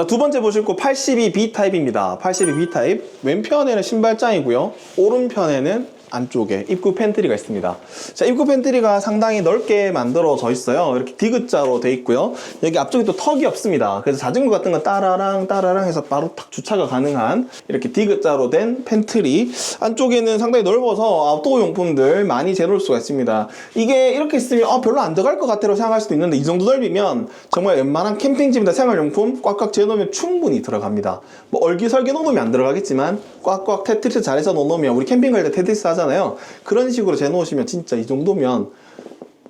자, 두 번째 보실 거 82B 타입입니다. 82B 타입. 왼편에는 신발장이고요. 오른편에는 안쪽에 입구 팬트리가 있습니다. 자, 입구 팬트리가 상당히 넓게 만들어져 있어요. 이렇게 디귿자로 돼 있고요. 여기 앞쪽에 또 턱이 없습니다. 그래서 자전거 같은 거 따라랑 따라랑 해서 바로 탁 주차가 가능한 이렇게 디귿자로 된 팬트리. 안쪽에는 상당히 넓어서 아웃도어 용품들 많이 재놓을 수가 있습니다. 이게 이렇게 있으면 아, 별로 안 들어갈 것 같아라고 생각할 수도 있는데 이 정도 넓이면 정말 웬만한 캠핑집이나 생활용품 꽉꽉 재놓으면 충분히 들어갑니다. 뭐 얼기설기 놓으면 안 들어가겠지만 꽉꽉 테트리스 잘해서 넣어놓으면 우리 캠핑 갈 때 테트리스 하 잖아요. 그런 식으로 재놓으시면 진짜 이 정도면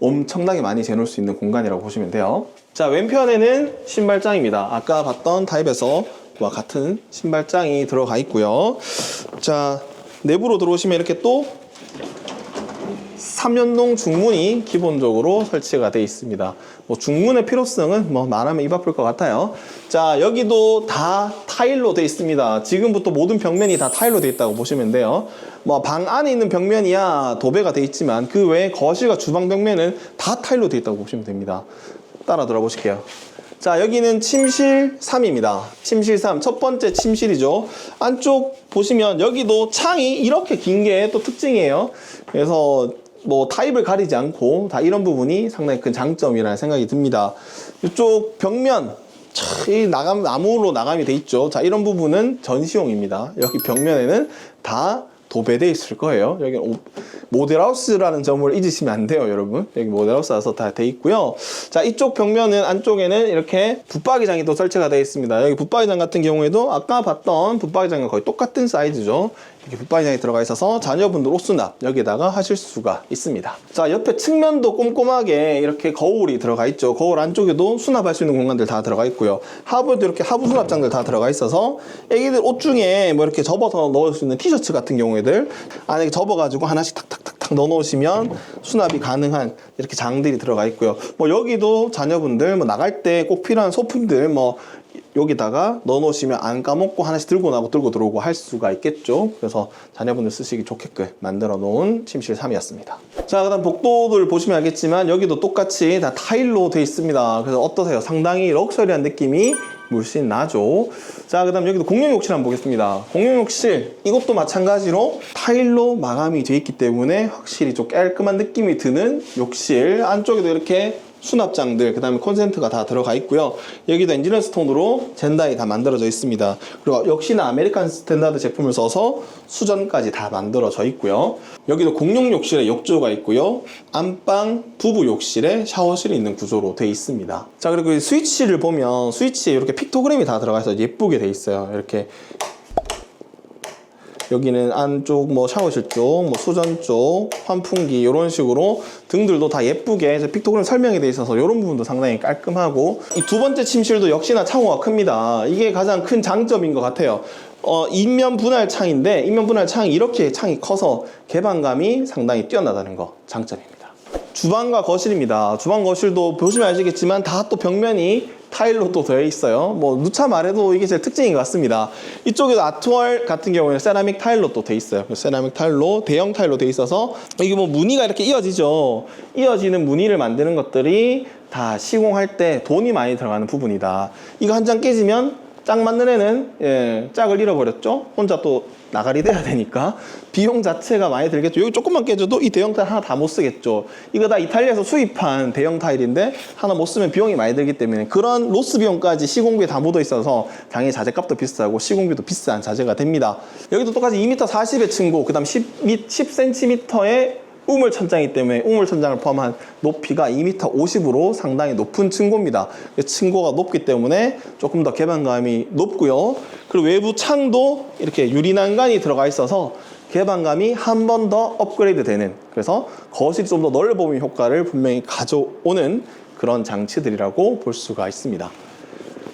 엄청나게 많이 재놓을 수 있는 공간이라고 보시면 돼요. 자, 왼편에는 신발장입니다. 아까 봤던 타입에서 와 같은 신발장이 들어가 있고요. 자, 내부로 들어오시면 이렇게 또 3연동 중문이 기본적으로 설치가 되어 있습니다. 뭐 중문의 필요성은 뭐 말하면 입 아플 것 같아요. 자, 여기도 다 타일로 되어 있습니다. 지금부터 모든 벽면이 다 타일로 되어 있다고 보시면 돼요. 뭐 방 안에 있는 벽면이야 도배가 되어 있지만 그 외에 거실과 주방 벽면은 다 타일로 되어 있다고 보시면 됩니다. 따라 들어보실게요. 자, 여기는 침실 3입니다. 침실 3. 첫 번째 침실이죠. 안쪽 보시면 여기도 창이 이렇게 긴 게 또 특징이에요. 그래서 뭐 타입을 가리지 않고 다 이런 부분이 상당히 큰 장점이라는 생각이 듭니다. 이쪽 벽면 차, 이 나감 나무로 나감이 돼 있죠. 자, 이런 부분은 전시용입니다. 여기 벽면에는 다 도배돼 있을 거예요. 여기는 오- 모델하우스라는 점을 잊으시면 안 돼요, 여러분. 여기 모델하우스라서 다 돼 있고요. 자, 이쪽 벽면은 안쪽에는 이렇게 붙박이장이 또 설치가 되어 있습니다. 여기 붙박이장 같은 경우에도 아까 봤던 붙박이장과 거의 똑같은 사이즈죠. 붙박이장이 들어가 있어서 자녀분들 옷 수납 여기다가 하실 수가 있습니다. 자, 옆에 측면도 꼼꼼하게 이렇게 거울이 들어가 있죠. 거울 안쪽에도 수납할 수 있는 공간들 다 들어가 있고요. 하부에도 이렇게 하부 수납장들 다 들어가 있어서 애기들 옷 중에 뭐 이렇게 접어서 넣을 수 있는 티셔츠 같은 경우에들 안에 접어가지고 하나씩 탁탁탁탁 넣어 놓으시면 수납이 가능한 이렇게 장들이 들어가 있고요. 뭐 여기도 자녀분들 뭐 나갈 때 꼭 필요한 소품들 뭐 여기다가 넣어 놓으시면 안 까먹고 하나씩 들고 나고 들고 들어오고 할 수가 있겠죠. 그래서 자녀분들 쓰시기 좋게끔 만들어 놓은 침실 3이었습니다. 자, 그 다음 복도들 보시면 알겠지만 여기도 똑같이 다 타일로 되어 있습니다. 그래서 어떠세요? 상당히 럭셔리한 느낌이 물씬 나죠. 자, 그 다음 여기도 공용 욕실 한번 보겠습니다. 공용 욕실, 이것도 마찬가지로 타일로 마감이 되어 있기 때문에 확실히 좀 깔끔한 느낌이 드는 욕실. 안쪽에도 이렇게 수납장들, 그 다음에 콘센트가 다 들어가 있고요. 여기도 엔지니어 스톤으로 젠다이 다 만들어져 있습니다. 그리고 역시나 아메리칸 스탠다드 제품을 써서 수전까지 다 만들어져 있고요. 여기도 공용 욕실에 욕조가 있고요. 안방 부부 욕실에 샤워실이 있는 구조로 되어 있습니다. 자, 그리고 이 스위치를 보면 스위치에 이렇게 픽토그램이 다 들어가서 예쁘게 되어 있어요. 이렇게 여기는 안쪽 뭐 샤워실 쪽, 뭐 수전 쪽, 환풍기 이런 식으로 등들도 다 예쁘게 이제 픽토그램 설명이 돼 있어서 이런 부분도 상당히 깔끔하고 이 두 번째 침실도 역시나 창호가 큽니다. 이게 가장 큰 장점인 것 같아요. 어, 인면 분할 창인데 인면 분할 창이 이렇게 창이 커서 개방감이 상당히 뛰어나다는 거 장점입니다. 주방과 거실입니다. 주방 거실도 보시면 아시겠지만 다 또 벽면이 타일로 또 되어 있어요. 뭐 누차 말해도 이게 제일 특징인 것 같습니다. 이쪽에도 아트월 같은 경우에는 세라믹 타일로 또돼 있어요. 세라믹 타일로 대형 타일로 돼 있어서 이게 뭐 무늬가 이렇게 이어지죠. 이어지는 무늬를 만드는 것들이 다 시공할 때 돈이 많이 들어가는 부분이다. 이거 한 장 깨지면 짝 맞는 애는 예, 짝을 잃어버렸죠. 혼자 또 나가리 돼야 되니까 비용 자체가 많이 들겠죠. 여기 조금만 깨져도 이 대형 타일 하나 다 못 쓰겠죠. 이거 다 이탈리아에서 수입한 대형 타일인데 하나 못 쓰면 비용이 많이 들기 때문에 그런 로스 비용까지 시공비에 다 묻어 있어서 당연히 자재값도 비싸고 시공비도 비싼 자재가 됩니다. 여기도 똑같이 2m 40의 층고, 그다음 10, 10cm의 우물 천장이기 때문에 우물 천장을 포함한 높이가 2m 50으로 상당히 높은 층고입니다. 층고가 높기 때문에 조금 더 개방감이 높고요. 그리고 외부 창도 이렇게 유리 난간이 들어가 있어서 개방감이 한 번 더 업그레이드 되는 그래서 거실이 좀 더 넓어 보이는 효과를 분명히 가져오는 그런 장치들이라고 볼 수가 있습니다.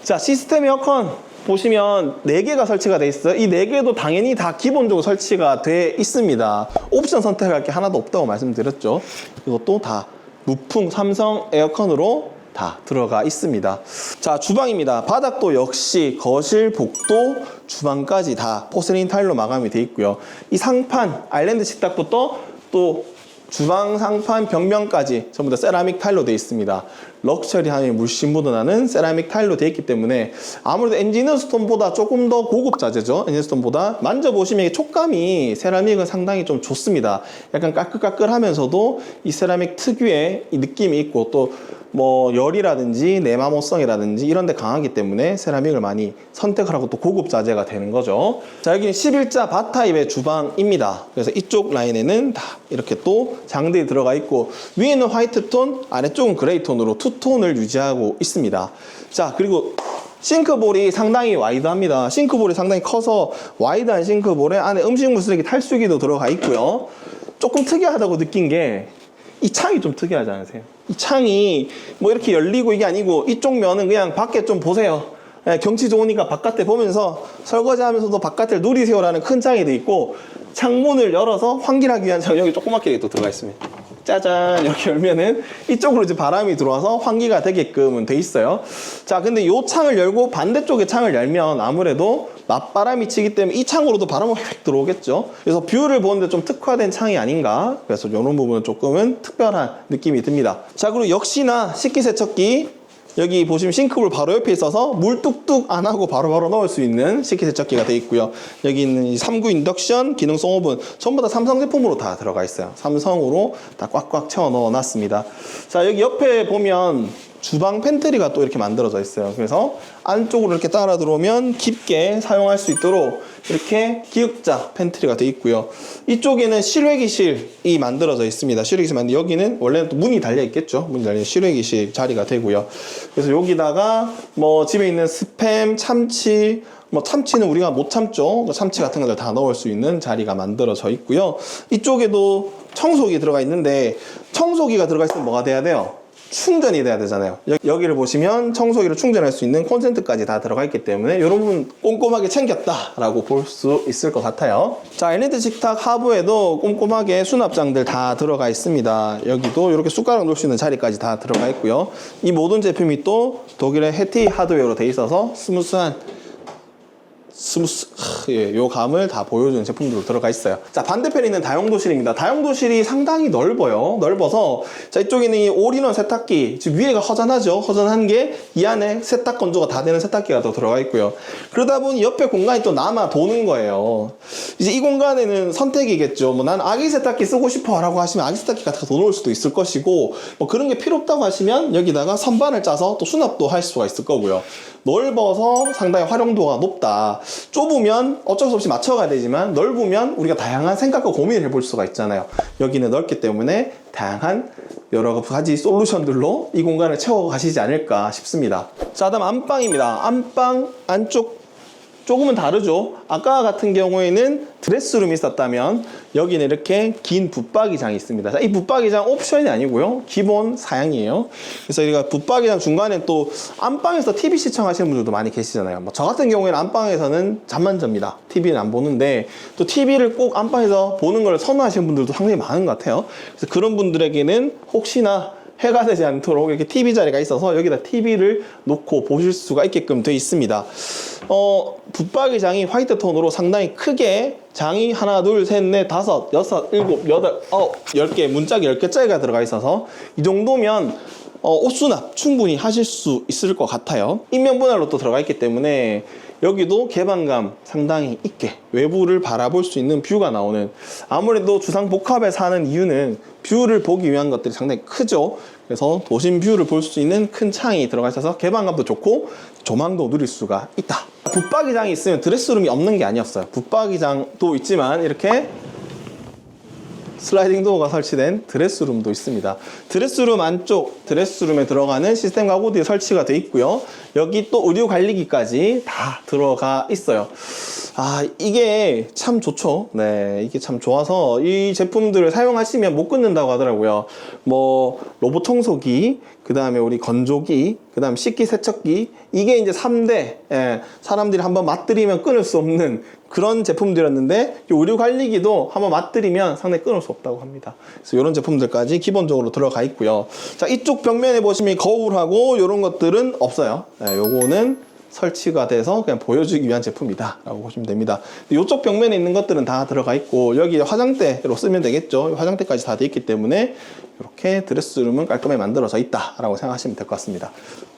자, 시스템 에어컨 보시면 4개가 설치가 돼 있어요. 이 4개도 당연히 다 기본적으로 설치가 돼 있습니다. 옵션 선택할 게 하나도 없다고 말씀드렸죠. 이것도 다 무풍 삼성 에어컨으로 다 들어가 있습니다. 자, 주방입니다. 바닥도 역시 거실, 복도, 주방까지 다 포세린 타일로 마감이 돼 있고요. 이 상판, 아일랜드 식탁부터 또 주방 상판 벽면까지 전부 다 세라믹 타일로 되어 있습니다. 럭셔리함이 물씬 묻어나는 세라믹 타일로 되어 있기 때문에 아무래도 엔지니어 스톤보다 조금 더 고급 자재죠. 엔지니어 스톤보다 만져보시면 촉감이 세라믹은 상당히 좀 좋습니다. 약간 까끌까끌하면서도 이 세라믹 특유의 이 느낌이 있고 또 뭐 열이라든지 내마모성이라든지 이런 데 강하기 때문에 세라믹을 많이 선택을 하고 또 고급 자재가 되는 거죠. 자, 여기는 11자 바타입의 주방입니다. 그래서 이쪽 라인에는 다 이렇게 또 장들이 들어가 있고 위에는 화이트 톤, 아래쪽은 그레이 톤으로 투 톤을 유지하고 있습니다. 자, 그리고 싱크볼이 상당히 와이드합니다. 싱크볼이 상당히 커서 와이드한 싱크볼에 안에 음식물 쓰레기 탈수기도 들어가 있고요. 조금 특이하다고 느낀 게 이 창이 좀 특이하지 않으세요? 이 창이 뭐 이렇게 열리고 이게 아니고 이쪽 면은 그냥 밖에 좀 보세요. 예, 경치 좋으니까 바깥에 보면서 설거지 하면서도 바깥을 누리세요라는 큰 창이 돼 있고 창문을 열어서 환기하기 위한 창 여기 조그맣게 또 들어가 있습니다. 짜잔 이렇게 열면은 이쪽으로 이제 바람이 들어와서 환기가 되게끔은 돼 있어요. 자, 근데 이 창을 열고 반대쪽에 창을 열면 아무래도 맞바람이 치기 때문에 이 창으로도 바람이 휙 들어오겠죠. 그래서 뷰를 보는데 좀 특화된 창이 아닌가. 그래서 이런 부분은 조금은 특별한 느낌이 듭니다. 자, 그리고 역시나 식기세척기 여기 보시면 싱크볼 바로 옆에 있어서 물 뚝뚝 안 하고 바로바로 넣을 수 있는 식기 세척기가 되어 있고요. 여기 있는 이 3구 인덕션, 기능성 오븐 전부 다 삼성 제품으로 다 들어가 있어요. 삼성으로 다 꽉꽉 채워 넣어 놨습니다. 자, 여기 옆에 보면 주방 팬트리가 또 이렇게 만들어져 있어요. 그래서 안쪽으로 이렇게 따라 들어오면 깊게 사용할 수 있도록 이렇게 기역자 팬트리가 되어 있고요. 이쪽에는 실외기실이 만들어져 있습니다. 실외기실 만데 여기는 원래는 또 문이 달려 있겠죠. 문이 달려 있는 실외기실 자리가 되고요. 그래서 여기다가 뭐 집에 있는 스팸, 참치, 뭐 참치는 우리가 못 참죠. 그 참치 같은 것들 다 넣을 수 있는 자리가 만들어져 있고요. 이쪽에도 청소기 들어가 있는데 청소기가 들어가 있으면 뭐가 돼야 돼요? 충전이 돼야 되잖아요. 여- 여기를 보시면 청소기를 충전할 수 있는 콘센트까지 다 들어가 있기 때문에 이런 부분 꼼꼼하게 챙겼다 라고 볼 수 있을 것 같아요. 자, LED 식탁 하부에도 꼼꼼하게 수납장들 다 들어가 있습니다. 여기도 이렇게 숟가락 놓을 수 있는 자리까지 다 들어가 있고요. 이 모든 제품이 또 독일의 해티 하드웨어로 돼 있어서 스무스한 스무스 하, 예, 요 감을 다 보여주는 제품들로 들어가 있어요. 자 반대편에 있는 다용도실입니다. 다용도실이 상당히 넓어요. 넓어서 자 이쪽에는 이 올인원 세탁기 지금 위에가 허전하죠. 허전한 게 이 안에 세탁 건조가 다 되는 세탁기가 더 들어가 있고요. 그러다 보니 옆에 공간이 또 남아 도는 거예요. 이제 이 공간에는 선택이겠죠. 뭐 난 아기 세탁기 쓰고 싶어 라고 하시면 아기 세탁기 같은 거더 놓을 수도 있을 것이고 뭐 그런 게 필요 없다고 하시면 여기다가 선반을 짜서 또 수납도 할 수가 있을 거고요. 넓어서 상당히 활용도가 높다. 좁으면 어쩔 수 없이 맞춰가야 되지만 넓으면 우리가 다양한 생각과 고민을 해볼 수가 있잖아요. 여기는 넓기 때문에 다양한 여러 가지 솔루션들로 이 공간을 채워 가시지 않을까 싶습니다. 자, 다음 안방입니다. 안방 안쪽 조금은 다르죠. 아까 같은 경우에는 드레스룸이 있었다면 여기는 이렇게 긴 붙박이장이 있습니다. 자, 이 붙박이장 옵션이 아니고요. 기본 사양이에요. 그래서 우리가 붙박이장 중간에 또 안방에서 TV 시청하시는 분들도 많이 계시잖아요. 뭐 저 같은 경우에는 안방에서는 잠만 잡니다. TV는 안 보는데 또 TV를 꼭 안방에서 보는 걸 선호하시는 분들도 상당히 많은 것 같아요. 그래서 그런 분들에게는 혹시나 해가 되지 않도록 이렇게 TV 자리가 있어서 여기다 TV를 놓고 보실 수가 있게끔 되어 있습니다. 어, 붙박이 장이 화이트 톤으로 상당히 크게 장이 하나, 둘, 셋, 넷, 다섯, 여섯, 일곱, 여덟, 아홉, 열 개, 문짝이 열 개짜리가 들어가 있어서 이 정도면 어, 옷 수납 충분히 하실 수 있을 것 같아요. 인면 분할로 또 들어가 있기 때문에 여기도 개방감 상당히 있게 외부를 바라볼 수 있는 뷰가 나오는 아무래도 주상 복합에 사는 이유는 뷰를 보기 위한 것들이 상당히 크죠. 그래서 도심 뷰를 볼 수 있는 큰 창이 들어가 있어서 개방감도 좋고 조망도 누릴 수가 있다. 붙박이장이 있으면 드레스룸이 없는 게 아니었어요. 붙박이장도 있지만 이렇게 슬라이딩 도어가 설치된 드레스룸도 있습니다. 드레스룸 안쪽 드레스룸에 들어가는 시스템 가구들이 설치가 돼 있고요. 여기 또 의류 관리기까지 다 들어가 있어요. 아, 이게 참 좋죠. 네, 이게 참 좋아서 이 제품들을 사용하시면 못 끊는다고 하더라고요. 뭐, 로봇 청소기, 그 다음에 우리 건조기, 그 다음 식기 세척기, 이게 이제 3대, 예, 사람들이 한번 맛들이면 끊을 수 없는 그런 제품들이었는데, 이 의류 관리기도 한번 맛들이면 상당히 끊을 수 없다고 합니다. 그래서 이런 제품들까지 기본적으로 들어가 있고요. 자, 이쪽 벽면에 보시면 거울하고 이런 것들은 없어요. 예, 요거는 설치가 돼서 그냥 보여주기 위한 제품이다 라고 보시면 됩니다. 이쪽 벽면에 있는 것들은 다 들어가 있고 여기 화장대로 쓰면 되겠죠. 화장대까지 다 돼 있기 때문에 이렇게 드레스룸은 깔끔하게 만들어져 있다 라고 생각하시면 될 것 같습니다.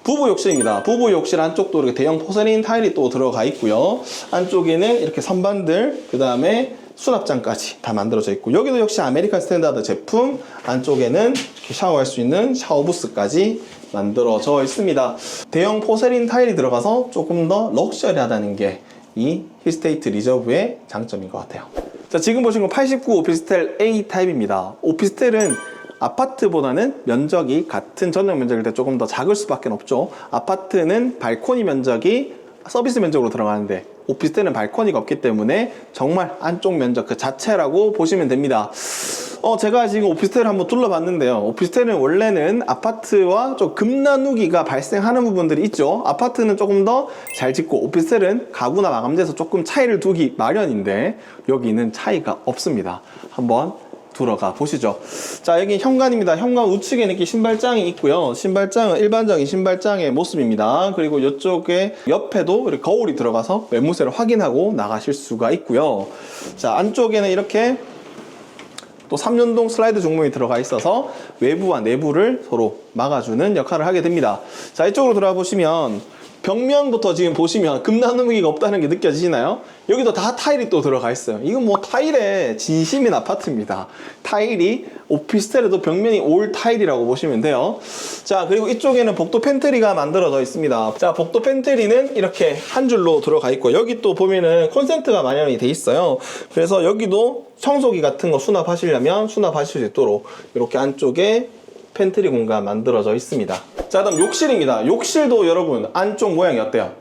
부부 욕실입니다. 부부 욕실 안쪽도 이렇게 대형 포세린 타일이 또 들어가 있고요. 안쪽에는 이렇게 선반들, 그 다음에 수납장까지 다 만들어져 있고 여기도 역시 아메리칸 스탠다드 제품 안쪽에는 이렇게 샤워할 수 있는 샤워 부스까지 만들어져 있습니다. 대형 포세린 타일이 들어가서 조금 더 럭셔리하다는 게 이 힐스테이트 리저브의 장점인 것 같아요. 자, 지금 보신 건 89 오피스텔 A 타입입니다. 오피스텔은 아파트보다는 면적이 같은 전용 면적일 때 조금 더 작을 수밖에 없죠. 아파트는 발코니 면적이 서비스 면적으로 들어가는데 오피스텔은 발코니가 없기 때문에 정말 안쪽 면적 그 자체라고 보시면 됩니다. 어, 제가 지금 오피스텔을 한번 둘러봤는데요. 오피스텔은 원래는 아파트와 좀 급나누기가 발생하는 부분들이 있죠. 아파트는 조금 더 잘 짓고 오피스텔은 가구나 마감돼서 조금 차이를 두기 마련인데 여기는 차이가 없습니다. 한번 들어가 보시죠. 자, 여기 현관입니다. 현관 우측에는 이렇게 신발장이 있고요. 신발장은 일반적인 신발장의 모습입니다. 그리고 이쪽에 옆에도 이렇게 거울이 들어가서 매무새를 확인하고 나가실 수가 있고요. 자, 안쪽에는 이렇게 또 3연동 슬라이드 종목이 들어가 있어서 외부와 내부를 서로 막아주는 역할을 하게 됩니다. 자, 이쪽으로 들어가 보시면 벽면부터 지금 보시면 금나누기가 없다는 게 느껴지시나요? 여기도 다 타일이 또 들어가 있어요. 이건 뭐 타일의 진심인 아파트입니다. 타일이 오피스텔에도 벽면이 올 타일이라고 보시면 돼요. 자, 그리고 이쪽에는 복도 팬트리가 만들어져 있습니다. 자, 복도 팬트리는 이렇게 한 줄로 들어가 있고 여기 또 보면은 콘센트가 마련이 돼 있어요. 그래서 여기도 청소기 같은 거 수납하시려면 수납하실 수 있도록 이렇게 안쪽에 팬트리 공간 만들어져 있습니다. 자, 다음 욕실입니다. 욕실도 여러분 안쪽 모양이 어때요?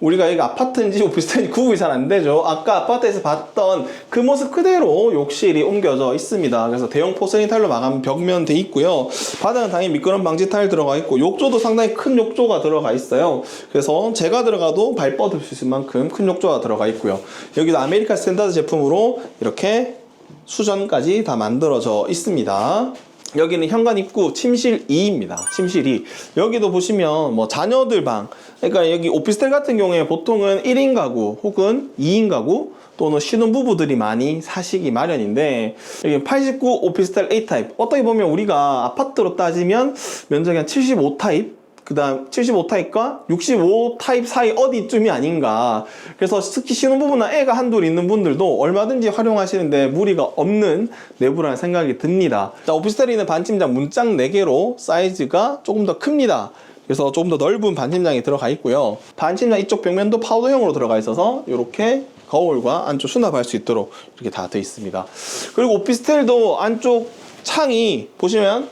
우리가 여기 아파트인지 오피스텔인지 구분이 잘 안 되죠. 아까 아파트에서 봤던 그 모습 그대로 욕실이 옮겨져 있습니다. 그래서 대형 포세린 타일로 마감 벽면 돼 있고요. 바닥은 당연히 미끄럼 방지 타일 들어가 있고 욕조도 상당히 큰 욕조가 들어가 있어요. 그래서 제가 들어가도 발 뻗을 수 있을 만큼 큰 욕조가 들어가 있고요. 여기도 아메리칸 스탠다드 제품으로 이렇게 수전까지 다 만들어져 있습니다. 여기는 현관 입구 침실 2입니다. 침실 2. 여기도 보시면 뭐 자녀들 방. 그러니까 여기 오피스텔 같은 경우에 보통은 1인 가구 혹은 2인 가구 또는 신혼부부들이 많이 사시기 마련인데 여기 89 오피스텔 A 타입. 어떻게 보면 우리가 아파트로 따지면 면적이 한 75 타입 그 다음 75 타입과 65 타입 사이 어디쯤이 아닌가. 그래서 특히 신혼부부나 애가 한둘 있는 분들도 얼마든지 활용하시는데 무리가 없는 내부라는 생각이 듭니다. 자 오피스텔에는 반침장 문짝 4개로 사이즈가 조금 더 큽니다. 그래서 조금 더 넓은 반침장이 들어가 있고요. 반침장 이쪽 벽면도 파우더형으로 들어가 있어서 이렇게 거울과 안쪽 수납할 수 있도록 이렇게 다 되어 있습니다. 그리고 오피스텔도 안쪽 창이 보시면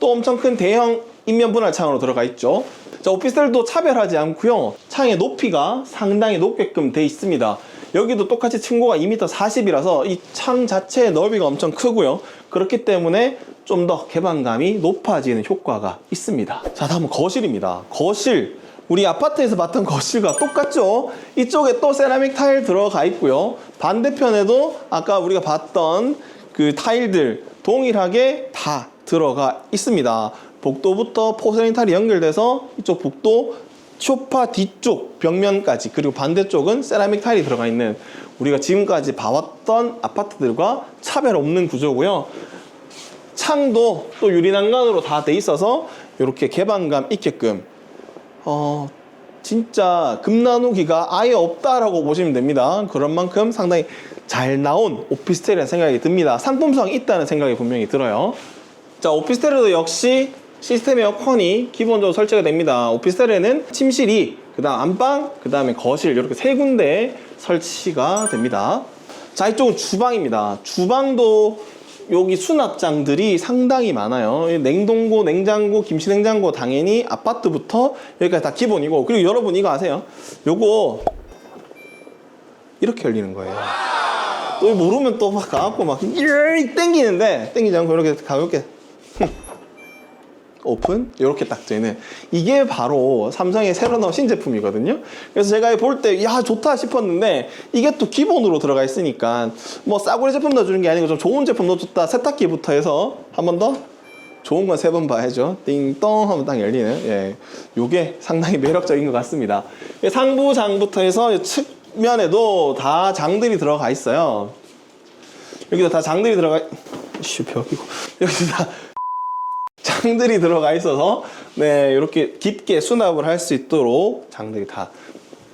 또 엄청 큰 대형 인면 분할 창으로 들어가 있죠. 자, 오피스텔도 차별하지 않고요. 창의 높이가 상당히 높게끔 돼 있습니다. 여기도 똑같이 층고가 2m 40이라서 이 창 자체의 넓이가 엄청 크고요. 그렇기 때문에 좀 더 개방감이 높아지는 효과가 있습니다. 자, 다음은 거실입니다. 거실. 우리 아파트에서 봤던 거실과 똑같죠? 이쪽에 또 세라믹 타일 들어가 있고요. 반대편에도 아까 우리가 봤던 그 타일들 동일하게 다 들어가 있습니다. 복도부터 포세린 타일이 연결돼서 이쪽 복도 쇼파 뒤쪽 벽면까지 그리고 반대쪽은 세라믹 타일이 들어가 있는 우리가 지금까지 봐왔던 아파트들과 차별 없는 구조고요. 창도 또 유리 난간으로 다 돼 있어서 이렇게 개방감 있게끔 어 진짜 금나누기가 아예 없다라고 보시면 됩니다. 그런 만큼 상당히 잘 나온 오피스텔이라는 생각이 듭니다. 상품성이 있다는 생각이 분명히 들어요. 자, 오피스텔에도 역시 시스템 에어컨이 기본적으로 설치가 됩니다. 오피스텔에는 침실이, 그 다음 안방, 그 다음에 거실 이렇게 세 군데 설치가 됩니다. 자, 이쪽은 주방입니다. 주방도 여기 수납장들이 상당히 많아요. 이 냉동고, 냉장고, 김치 냉장고 당연히 아파트부터 여기까지 다 기본이고 그리고 여러분 이거 아세요? 요거 이렇게 열리는 거예요. 또 모르면 또 막 가갖고 막 이렇게 땡기는데 땡기지 않고 이렇게 가볍게 오픈 이렇게 딱 되는 이게 바로 삼성의 새로 나온 신제품이거든요. 그래서 제가 볼 때 야 좋다 싶었는데 이게 또 기본으로 들어가 있으니까 뭐 싸구려 제품 넣어주는 게 아니고 좀 좋은 제품 넣어줬다 세탁기부터 해서 한 번 더 좋은 건 세 번 봐야죠. 띵동 하면 딱 열리는. 예. 요게 상당히 매력적인 것 같습니다. 예, 상부장부터 해서 측면에도 다 장들이 들어가 있어요. 여기도 다 장들이 들어가, 씨, 벽이고. 여기도 다 장들이 들어가 있어서, 네, 이렇게 깊게 수납을 할 수 있도록 장들이 다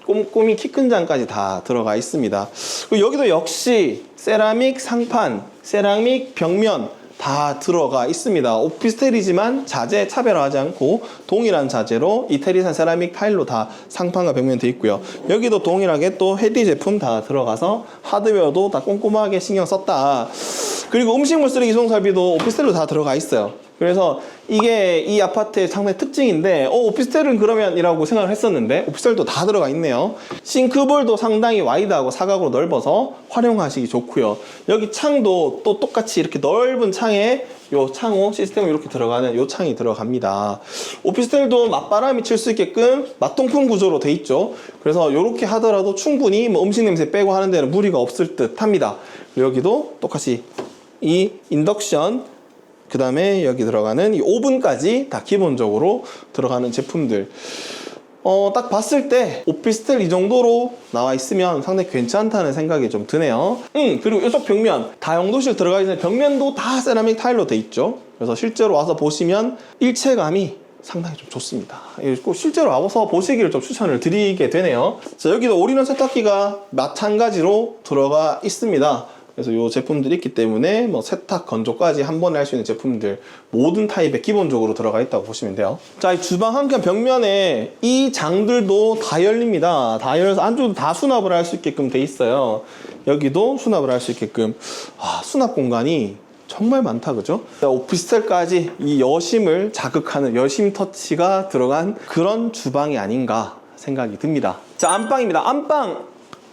꼼꼼히 키 큰 장까지 다 들어가 있습니다. 그리고 여기도 역시 세라믹 상판, 세라믹 벽면 다 들어가 있습니다. 오피스텔이지만 자재 차별화하지 않고 동일한 자재로 이태리산 세라믹 타일로 다 상판과 벽면 돼 있고요. 여기도 동일하게 또 헤디 제품 다 들어가서 하드웨어도 다 꼼꼼하게 신경 썼다. 그리고 음식물 쓰레기 수송 설비도 오피스텔로 다 들어가 있어요. 그래서 이게 이 아파트의 상당히 특징인데 어, 오피스텔은 그러면 이라고 생각을 했었는데 오피스텔도 다 들어가 있네요. 싱크볼도 상당히 와이드하고 사각으로 넓어서 활용하시기 좋고요. 여기 창도 또 똑같이 이렇게 넓은 창에 요 창호 시스템이 이렇게 들어가는 요 창이 들어갑니다. 오피스텔도 맞바람이 칠 수 있게끔 맞통풍 구조로 돼 있죠. 그래서 이렇게 하더라도 충분히 뭐 음식 냄새 빼고 하는 데는 무리가 없을 듯 합니다. 여기도 똑같이 이 인덕션 그 다음에 여기 들어가는 이 오븐까지 다 기본적으로 들어가는 제품들. 어, 딱 봤을 때 오피스텔 이 정도로 나와 있으면 상당히 괜찮다는 생각이 좀 드네요. 음, 그리고 이쪽 벽면, 다용도실 들어가 있는 벽면도 다 세라믹 타일로 돼 있죠. 그래서 실제로 와서 보시면 일체감이 상당히 좀 좋습니다. 꼭 실제로 와서 보시기를 좀 추천을 드리게 되네요. 자, 여기도 올인원 세탁기가 마찬가지로 들어가 있습니다. 그래서 이 제품들이 있기 때문에 뭐 세탁, 건조까지 한 번에 할 수 있는 제품들 모든 타입에 기본적으로 들어가 있다고 보시면 돼요. 자, 이 주방 한켠 벽면에 이 장들도 다 열립니다. 다 열려서 안쪽도 다 수납을 할 수 있게끔 돼 있어요. 여기도 수납을 할 수 있게끔 아, 수납 공간이 정말 많다 그죠? 오피스텔까지 이 여심을 자극하는 여심 터치가 들어간 그런 주방이 아닌가 생각이 듭니다. 자, 안방입니다. 안방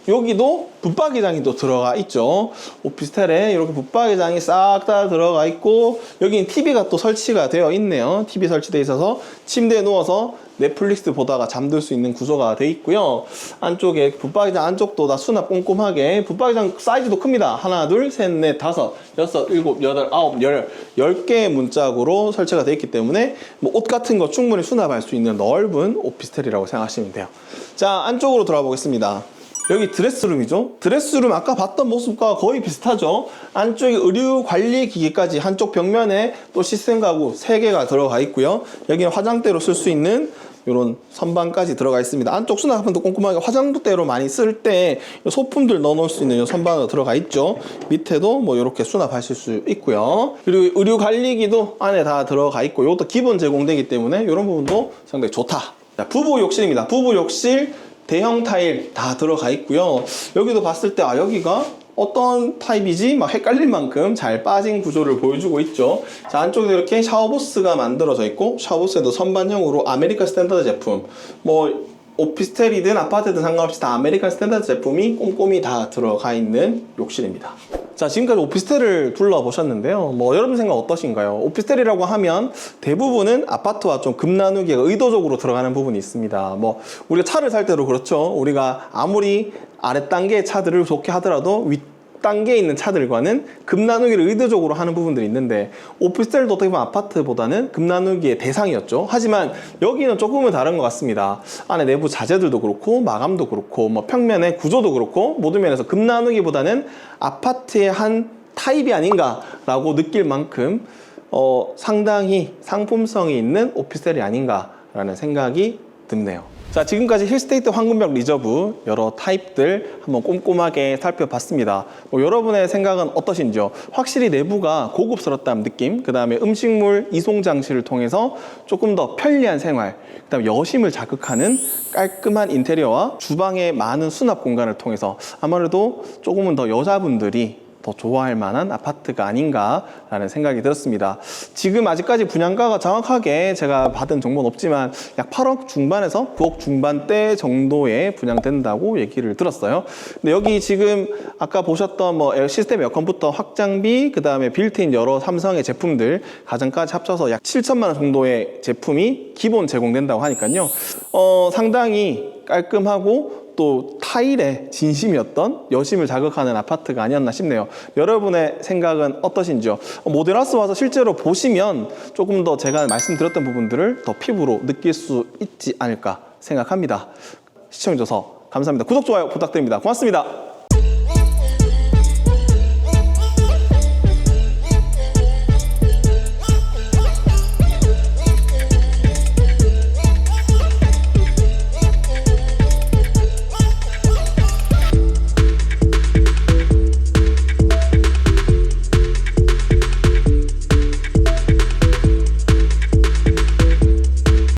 여기도 붙박이장이 또 들어가 있죠. 오피스텔에 이렇게 붙박이장이 싹 다 들어가 있고 여기는 TV가 또 설치가 되어 있네요. TV 설치되어 있어서 침대에 누워서 넷플릭스 보다가 잠들 수 있는 구조가 되어 있고요. 안쪽에 붙박이장 안쪽도 다 수납 꼼꼼하게 붙박이장 사이즈도 큽니다. 하나, 둘, 셋, 넷, 다섯, 여섯, 일곱, 여덟, 아홉, 열, 열 개의 문짝으로 설치가 되어 있기 때문에 뭐 옷 같은 거 충분히 수납할 수 있는 넓은 오피스텔이라고 생각하시면 돼요. 자, 안쪽으로 들어가 보겠습니다. 여기 드레스룸이죠. 드레스룸 아까 봤던 모습과 거의 비슷하죠. 안쪽에 의류 관리 기기까지 한쪽 벽면에 또 시스템 가구 3개가 들어가 있고요. 여기는 화장대로 쓸 수 있는 이런 선반까지 들어가 있습니다. 안쪽 수납함도 꼼꼼하게 화장대로 많이 쓸 때 소품들 넣어놓을 수 있는 이 선반으로 들어가 있죠. 밑에도 뭐 이렇게 수납하실 수 있고요. 그리고 의류 관리기도 안에 다 들어가 있고 이것도 기본 제공되기 때문에 이런 부분도 상당히 좋다. 자, 부부 욕실입니다. 부부 욕실 대형 타일 다 들어가 있고요. 여기도 봤을 때 아 여기가 어떤 타입이지? 막 헷갈릴 만큼 잘 빠진 구조를 보여주고 있죠. 자, 안쪽에 이렇게 샤워부스가 만들어져 있고 샤워부스에도 선반형으로 아메리카 스탠다드 제품 뭐 오피스텔이든 아파트든 상관없이 다 아메리칸 스탠다드 제품이 꼼꼼히 다 들어가 있는 욕실입니다. 자, 지금까지 오피스텔을 둘러보셨는데요. 뭐, 여러분 생각 어떠신가요? 오피스텔이라고 하면 대부분은 아파트와 좀 급나누기가 의도적으로 들어가는 부분이 있습니다. 뭐, 우리가 차를 살 때도 그렇죠. 우리가 아무리 아랫단계의 차들을 좋게 하더라도 윗 단계에 있는 차들과는 급나누기를 의도적으로 하는 부분들이 있는데 오피스텔도 어떻게 보면 아파트보다는 급나누기의 대상이었죠. 하지만 여기는 조금은 다른 것 같습니다. 안에 내부 자재들도 그렇고 마감도 그렇고 뭐 평면의 구조도 그렇고 모든 면에서 급나누기보다는 아파트의 한 타입이 아닌가라고 느낄 만큼 어, 상당히 상품성이 있는 오피스텔이 아닌가라는 생각이 듭네요. 자, 지금까지 힐스테이트 황금벽 리저브 여러 타입들 한번 꼼꼼하게 살펴봤습니다. 뭐 여러분의 생각은 어떠신지요? 확실히 내부가 고급스럽다는 느낌, 그 다음에 음식물 이송 장치를 통해서 조금 더 편리한 생활, 그 다음에 여심을 자극하는 깔끔한 인테리어와 주방의 많은 수납 공간을 통해서 아무래도 조금은 더 여자분들이 더 좋아할 만한 아파트가 아닌가라는 생각이 들었습니다. 지금 아직까지 분양가가 정확하게 제가 받은 정보는 없지만 약 8억 중반에서 9억 중반대 정도에 분양된다고 얘기를 들었어요. 근데 여기 지금 아까 보셨던 뭐 시스템 에어컨부터 확장비, 그 다음에 빌트인 여러 삼성의 제품들 가정까지 합쳐서 약 7천만 원 정도의 제품이 기본 제공된다고 하니까요. 어, 상당히 깔끔하고 또 타일에 진심이었던 여심을 자극하는 아파트가 아니었나 싶네요. 여러분의 생각은 어떠신지요? 어, 모델하우스 와서 실제로 보시면 조금 더 제가 말씀드렸던 부분들을 더 피부로 느낄 수 있지 않을까 생각합니다. 시청해주셔서 감사합니다. 구독, 좋아요 부탁드립니다. 고맙습니다.